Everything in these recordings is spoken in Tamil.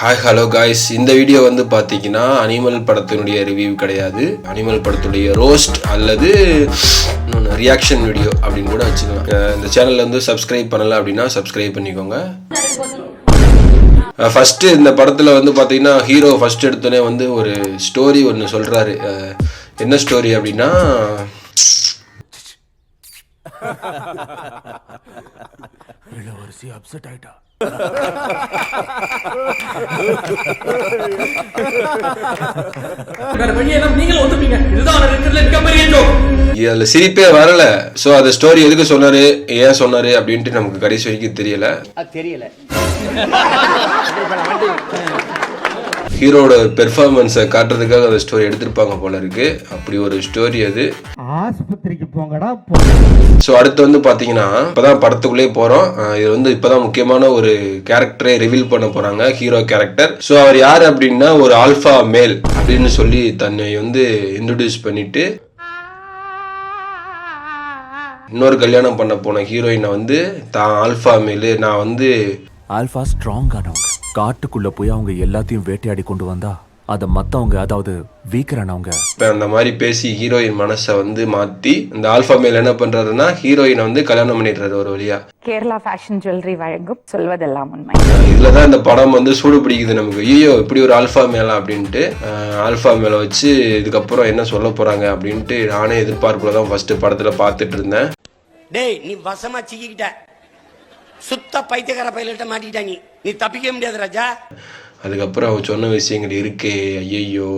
ஹாய் ஹலோ காய்ஸ் இந்த வீடியோ வந்து பார்த்தீங்கன்னா அனிமல் படத்தினுடைய ரிவ்யூ கிடையாது. அனிமல் படத்துடைய ரோஸ்ட் அல்லது ரியாக்ஷன் வீடியோ அப்படின்னு கூட வச்சுக்கலாம். இந்த சேனல்ல வந்து சப்ஸ்கிரைப் பண்ணலை அப்படின்னா சப்ஸ்கிரைப் பண்ணிக்கோங்க. ஃபஸ்ட்டு இந்த படத்தில் வந்து பார்த்தீங்கன்னா ஹீரோ ஃபஸ்ட் எடுத்தோடனே வந்து ஒரு ஸ்டோரி ஒன்று சொல்கிறாரு என்ன ஸ்டோரி அப்படின்னா இளவரசி அப்செட் ஆயிட்டா. அதில் சிரிப்பே வரல. ஸோ அந்த ஸ்டோரி எதுக்கு சொன்னாரு? ஏன் சொன்னாரு? அப்படின்ட்டு நமக்கு கடைசி வரைக்கும் தெரியல. தெரியல. ஹீரோட பெர்ஃபார்மன்ஸை காட்டுறதுக்காக அந்த ஸ்டோரி எடுத்திருப்பாங்க போல இருக்கு. அப்படி ஒரு ஸ்டோரி அது. ஆஸ்பத்திரிக்கு போங்கடா ஸோ அடுத்து வந்து பார்த்தீங்கன்னா இப்போதான் படத்துக்குள்ளே போகிறோம் இது வந்து இப்போதான் முக்கியமான ஒரு கேரக்டரை ரிவீல் பண்ண போகிறாங்க ஹீரோ கேரக்டர் ஸோ அவர் யார் அப்படின்னா ஒரு ஆல்ஃபா மேல் அப்படின்னு சொல்லி தன்னை வந்து இன்ட்ரடியூஸ் பண்ணிட்டு இன்னொரு கல்யாணம் பண்ண போன ஹீரோயினை வந்து தான் ஆல்ஃபா மேலு நான் வந்து ஆல்பா ஸ்ட்ராங் ஆனவங்க. காட்டுக்குள்ள போய் அவங்க எல்லாத்தையும் வேட்டையாடி கொண்டு வந்தா அத மத்தவங்க அதாவது வீக்கரானவங்க இப்போ அந்த மாதிரி பேசி ஹீரோயின் மனசை வந்து மாற்றி இந்த ஆல்ஃபா மேல் என்ன பண்ணுறாருன்னா ஹீரோயினை வந்து கல்யாணம் பண்ணிடுறாரு ஒரு வழியா. கேரளா ஃபேஷன் ஜுவல்லரி வழங்கும் சொல்வதெல்லாம் உண்மை. இதில் தான் இந்த படம் வந்து சூடு பிடிக்குது நமக்கு. ஐயோ இப்படி ஒரு ஆல்ஃபா மேலா அப்படின்ட்டு ஆல்ஃபா மேலே வச்சு இதுக்கப்புறம் என்ன சொல்ல போகிறாங்க அப்படின்ட்டு நானே எதிர்பார்ப்புல தான் ஃபஸ்ட்டு படத்தில் பார்த்துட்டு இருந்தேன். டேய் நீ வசமா சிக்கிக்கிட்ட. சுத்த பைத்தியக்கார பயிலிட்ட மாட்டிட்டாங்க நீ தப்பிக்க முடியாது ராஜா. அதுக்கப்புறம் அவ சொன்ன விஷயங்கள் இருக்கே ஐயையோ.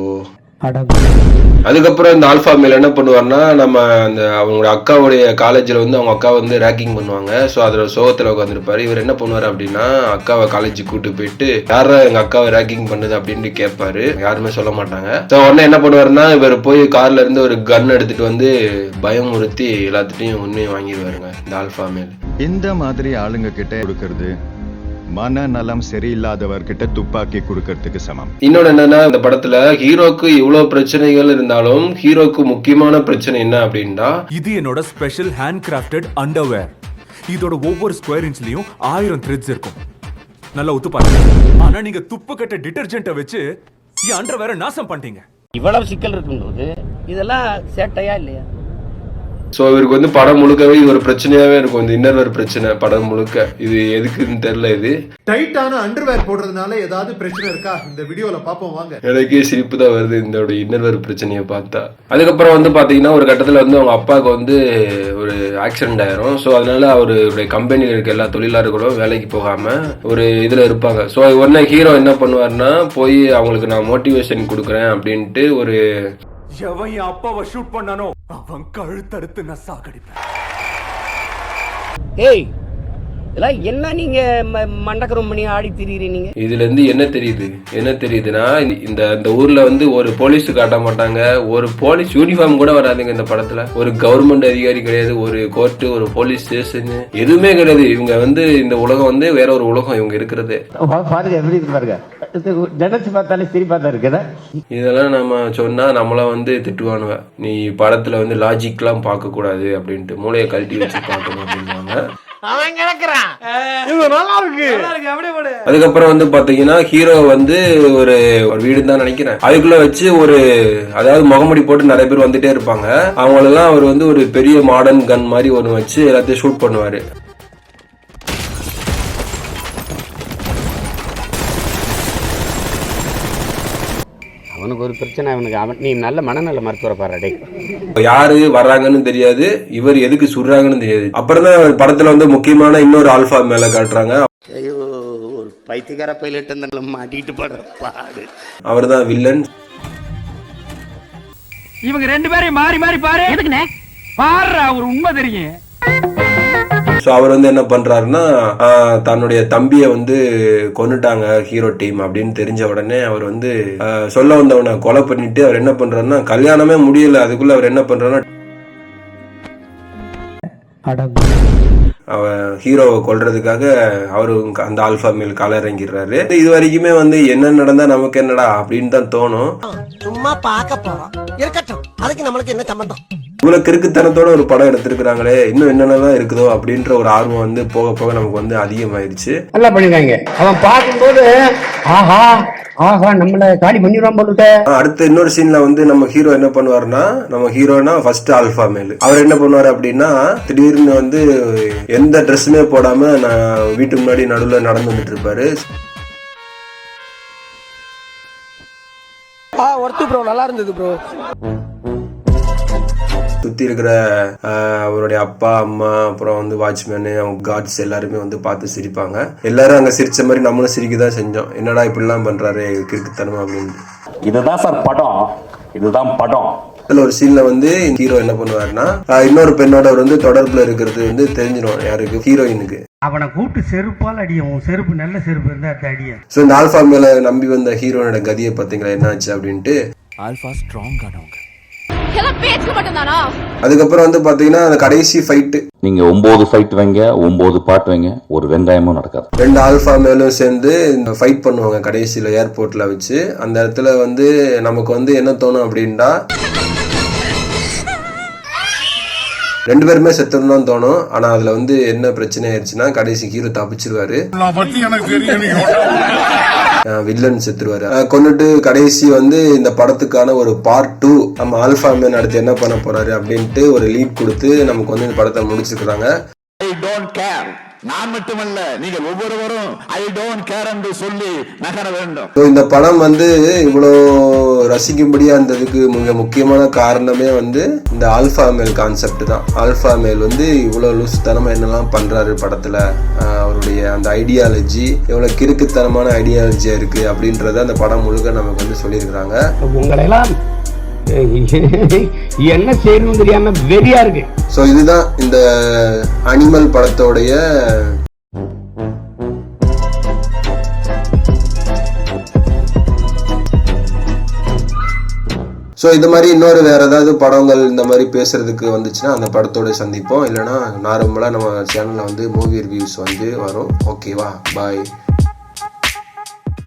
அதுக்கப்புறம் இந்த ஆல்ஃபா மேல் என்ன பண்ணுவார்னா நம்ம அந்த அவங்களோட அக்காவுடைய காலேஜில் வந்து அவங்க அக்கா வந்து ரேக்கிங் பண்ணுவாங்க. ஸோ அதில் சோகத்தில் உட்காந்துருப்பாரு இவர் என்ன பண்ணுவார் அப்படின்னா அக்காவை காலேஜுக்கு கூட்டு போயிட்டு யாரா எங்கள் அக்காவை ரேக்கிங் பண்ணுது அப்படின்ட்டு கேட்பாரு யாருமே சொல்ல மாட்டாங்க. ஸோ உடனே என்ன பண்ணுவாருன்னா இவர் போய் கார்ல இருந்து ஒரு கன் எடுத்துட்டு வந்து பயமுறுத்தி எல்லாத்துட்டையும் உண்மையை வாங்கிடுவாருங்க இந்த ஆல்ஃபா மேல். இந்த மாதிரி ஆளுங்க கிட்ட கொடுக்கறது மனநலம் சரியில்லாதவர்கிட்ட துப்பாக்கி கொடுக்கறதுக்கு சமம். இன்னொன்று என்னன்னா இந்த படத்துல ஹீரோக்கு இவ்வளவு பிரச்சனைகள் இருந்தாலும் ஹீரோக்கு முக்கியமான பிரச்சனை என்ன அப்படின்னா இது என்னோட ஸ்பெஷல் ஹேண்ட் கிராஃப்டட் அண்டர்வேர் இதோட ஒவ்வொரு ஸ்கொயர் இன்ச்லயும் ஆயிரம் த்ரெட்ஸ் இருக்கும். நல்லா ஒத்து பாருங்க ஆனா நீங்க துப்பு கட்ட டிடர்ஜென்ட்டை வச்சு என் அண்டர்வேரை நாசம் பண்ணிட்டீங்க. இவ்வளவு சிக்கல் இருக்கும்போது இதெல்லாம் சேட்டையா இல்லையா? ஸோ இவருக்கு வந்து படம் முழுக்கவே இது ஒரு பிரச்சனையாவே இருக்கும். இந்த இன்னர்வேர் பிரச்சனை படம் முழுக்க. இது எதுக்குன்னு தெரியல இது. டைட்டான அண்டர்வேர் போடுறதுனால ஏதாவது பிரச்சனை இருக்கா? இந்த வீடியோல பாப்போம் வாங்க. எனக்கே சிரிப்பு தான் வருது இந்த இன்னர்வேர் பிரச்சனையை பார்த்தா. அதுக்கப்புறம் வந்து பாத்தீங்கன்னா ஒரு கட்டத்துல வந்து அவங்க அப்பாவுக்கு வந்து ஒரு ஆக்சிடென்ட் ஆயிரும். ஸோ அதனால அவருடைய கம்பெனியில் இருக்க எல்லா தொழிலாளர்களும் வேலைக்கு போகாம ஒரு இதுல இருப்பாங்க. ஸோ உடனே ஹீரோ என்ன பண்ணுவாருன்னா போய் அவங்களுக்கு நான் மோட்டிவேஷன் கொடுக்குறேன் அப்படின்ட்டு ஒரு எவன் என் அப்பாவை ஷூட் பண்ணானோ அவன் கழுத்தறுத்து நான் சாகடிப்பேன் ஏய் இதெல்லாம் என்ன நீங்க ம- மண்டக்கரம் பண்ணி ஆடி திரியிறீங்க நீங்க? இதுல இருந்து என்ன தெரியுது? என்ன தெரியுதுன்னா இந்த இந்த ஊர்ல வந்து ஒரு போலீஸ் காட்ட மாட்டாங்க. ஒரு போலீஸ் யூனிஃபார்ம் கூட வராதுங்க இந்த படத்துல. ஒரு கவர்மெண்ட் அதிகாரி கிடையாது ஒரு கோர்ட்டு ஒரு போலீஸ் ஸ்டேஷன் எதுவுமே கிடையாது. இவங்க வந்து இந்த உலகம் வந்து வேற ஒரு உலகம் இவங்க இருக்கிறது. பாருங்க எப்படி பாருங்க. நினைச்சு பார்த்தாலே சிரிப்பா தான் இருக்குதா. இதெல்லாம் நம்ம சொன்னா நம்மள வந்து திட்டுவானுவ நீ படத்துல வந்து லாஜிக்லாம் பார்க்க கூடாது அப்படின்ட்டு மூளையை கழட்டி வச்சு பார்க்கணும் அப்படின்வாங்க அதுக்கப்புறம் வந்து பாத்தீங்கன்னா ஹீரோ வந்து ஒரு ஒரு வீடு தான் நினைக்கிறேன். அதுக்குள்ள வச்சு ஒரு அதாவது முகமுடி போட்டு நிறைய பேர் வந்துட்டே இருப்பாங்க. அவங்களெல்லாம் அவர் வந்து ஒரு பெரிய மாடர்ன் கன் மாதிரி ஒன்று வச்சு எல்லாத்தையும் ஷூட் பண்ணுவாரு. அவனுக்கு ஒரு பிரச்சனை அவனுக்கு அவன் நீ நல்ல மனநல மருத்துவரை பாரு டேய் யாரு வர்றாங்கன்னு தெரியாது இவர் எதுக்கு சுடுறாங்கன்னு தெரியாது. அப்புறம் தான் படத்துல வந்து முக்கியமான இன்னொரு ஆல்பா மேல காட்டுறாங்க. ஐயோ ஒரு பைத்தியக்கார பையிலிட்ட இந்த மாட்டிக்கிட்டு படுற பாடு. அவர் தான் வில்லன் இவங்க ரெண்டு பேரையும் மாறி மாறி பாரு. எதுக்குண்ணே? பாருடா ஒரு உண்மை தெரியும். ஸோ அவர் வந்து என்ன பண்றாருன்னா ஆஹ், தன்னுடைய தம்பியை வந்து கொன்னுட்டாங்க ஹீரோ டீம் அப்படின்னு தெரிஞ்ச உடனே அவர் வந்து சொல்ல வந்தவனை கொலை பண்ணிட்டு அவர் என்ன பண்றாருன்னா கல்யாணமே முடியல அதுக்குள்ள அவர் என்ன பண்றாருன்னா அவன் ஹீரோவை கொல்றதுக்காக அவரு அந்த ஆல்பா மேல் கால இறங்கிடுறாரு இது வரைக்குமே வந்து என்ன நடந்தா நமக்கு என்னடா அப்படின்னு தான் தோணும். சும்மா பார்க்க போறோம். இருக்கட்டும். அதுக்கு நம்மளுக்கு என்ன சம்பந்தம்? இவ்வளவு கிறுக்குத்தனத்தோட ஒரு படம் எடுத்திருக்கிறாங்களே இன்னும் என்னென்னலாம் இருக்குதோ அப்படின்ற ஒரு ஆர்வம் வந்து போக போக நமக்கு வந்து அதிகமாயிருச்சு நல்லா பண்ணிருக்காங்க. அவன் பார்க்கும்போது ஆஹா ஆஹா நம்மள காலி பண்ணிடுவான் போலுக்க அடுத்து இன்னொரு சீன்ல வந்து நம்ம ஹீரோ என்ன பண்ணுவாருன்னா நம்ம ஹீரோனா ஃபர்ஸ்ட் ஆல்ஃபா மேல் அவர் என்ன பண்ணுவாரு அப்படின்னா திடீர்னு வந்து எந்த ட்ரெஸ்ஸுமே போடாம நான் வீட்டு முன்னாடி நடுவில் நடந்து வந்துட்டு இருப்பாரு. ஒருத்து ப்ரோ நல்லா இருந்தது ப்ரோ சுத்தி இருக்கிற அவருடைய அப்பா அம்மா அப்புறம் வந்து வாட்ச்மேனு அவங்க கார்ட்ஸ் எல்லாருமே வந்து பார்த்து சிரிப்பாங்க. எல்லாரும் அங்க சிரிச்ச மாதிரி நம்மளும் சிரிக்க தான் செஞ்சோம். என்னடா இப்படிலாம் பண்றாரு கிறுக்குத்தனம் அப்படின்னு இதுதான் சார் படம். இதுதான் படம். இதுல ஒரு சீன்ல வந்து ஹீரோ என்ன பண்ணுவாருன்னா இன்னொரு பெண்ணோட அவர் வந்து தொடர்புல இருக்கிறது வந்து தெரிஞ்சிடும் யாருக்கு? ஹீரோயினுக்கு அவனை கூப்பிட்டு செருப்பால் அடியும் செருப்பு நல்ல செருப்பு இருந்தா அது அடியும் ஸோ இந்த ஆல்ஃபா மேல நம்பி வந்த ஹீரோனோட கதியை பார்த்தீங்களா என்ன ஆச்சு அப்படின்ட்டு? ஆல்ஃபா ஸ்ட்ராங் ஆனவங்க. எல்லாம் பேச்சுக்கு மட்டும்தானா? அதுக்கப்புறம் வந்து பாத்தீங்கன்னா அந்த கடைசி ஃபைட்டு நீங்க ஒன்பது ஃபைட் வைங்க ஒன்பது பாட்டு வைங்க ஒரு வெங்காயமும் நடக்காது. ரெண்டு ஆல்ஃபா மேலும் சேர்ந்து இந்த ஃபைட் பண்ணுவாங்க கடைசியில் ஏர்போர்ட்ல வச்சு. அந்த இடத்துல வந்து நமக்கு வந்து என்ன தோணும் அப்படின்னா ரெண்டு பேருமே செத்துன்னு தான் தோணும். ஆனா அதுல வந்து என்ன பிரச்சனை ஆயிடுச்சுன்னா கடைசி ஹீரோ தப்பிச்சிருவாரு. வில்லன் செத்துருவாரு. கொண்டுட்டு கடைசி வந்து இந்த படத்துக்கான ஒரு பார்ட் டூ நம்ம ஆல்ஃபா மேன் அடுத்து என்ன பண்ண போறாரு அப்படின்ட்டு ஒரு லீட் கொடுத்து நமக்கு வந்து இந்த படத்தை முடிச்சிருக்கிறாங்க. டோன்ட் நான் மட்டுமல்ல நீங்கள் ஒவ்வொருவரும் ஐ டோன்ட் கேர் என்று சொல்லி நகர வேண்டும். இந்த படம் வந்து இவ்வளோ ரசிக்கும்படியா இருந்ததுக்கு மிக முக்கியமான காரணமே வந்து இந்த ஆல்ஃபா மேல் கான்செப்ட் தான். ஆல்ஃபா மேல் வந்து இவ்வளோ லூசுத்தனமா என்னெல்லாம் பண்றாரு படத்துல? அவருடைய அந்த ஐடியாலஜி எவ்வளோ கிறுக்குத்தனமான ஐடியாலஜியா இருக்கு அப்படின்றத அந்த படம் முழுக்க நமக்கு வந்து சொல்லியிருக்கிறாங்க. உங்களை எல்லாம் என்ன செய்யணும்னு தெரியாம வெறியா இருக்கு. ஸோ இதுதான் இந்த அனிமல் படத்தோடைய ஸோ இது மாதிரி இன்னொரு வேற ஏதாவது படங்கள் இந்த மாதிரி பேசுறதுக்கு வந்துச்சுன்னா அந்த படத்தோட சந்திப்போம். இல்லைன்னா நார்மலாக நம்ம சேனலில் வந்து மூவி ரிவ்யூஸ் வந்து வரும். ஓகேவா பாய்